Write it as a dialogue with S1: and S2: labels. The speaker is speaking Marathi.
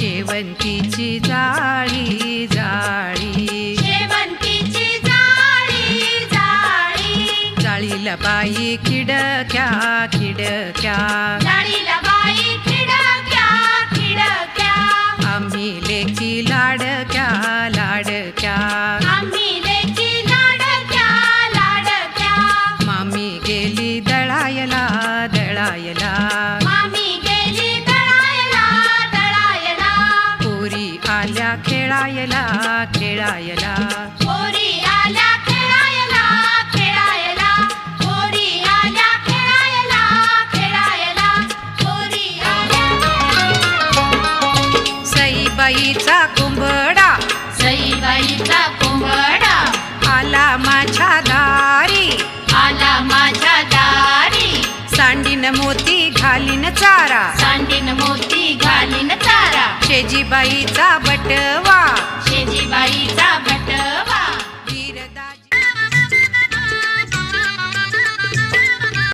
S1: शेवंतीची जाळी जाळी.
S2: शेवंतीची जाळी जाळी.
S1: जाळीला बाई खिडक्या खिडक्या.
S2: जाळीला बाई खिडक्या खिडक्या.
S1: आम्ही लेकी लाडक्या लाडक्या. आल्या खेळायला खेळायला.
S2: पोरी आल्या खेळायला खेळायला. पोरी आल्या खेळायला खेळायला. पोरी आल्या
S1: सईबाईचा कुंभडा
S2: सईबाईचा कुंभडा
S1: आला माझ्या दारी.
S2: आला माझ्या दारी.
S1: सांडीन मोती घालीन चारा.
S2: सांडीन मोती घालीन
S1: शेजीबाईचा बटवा.
S2: शेजीबाईचा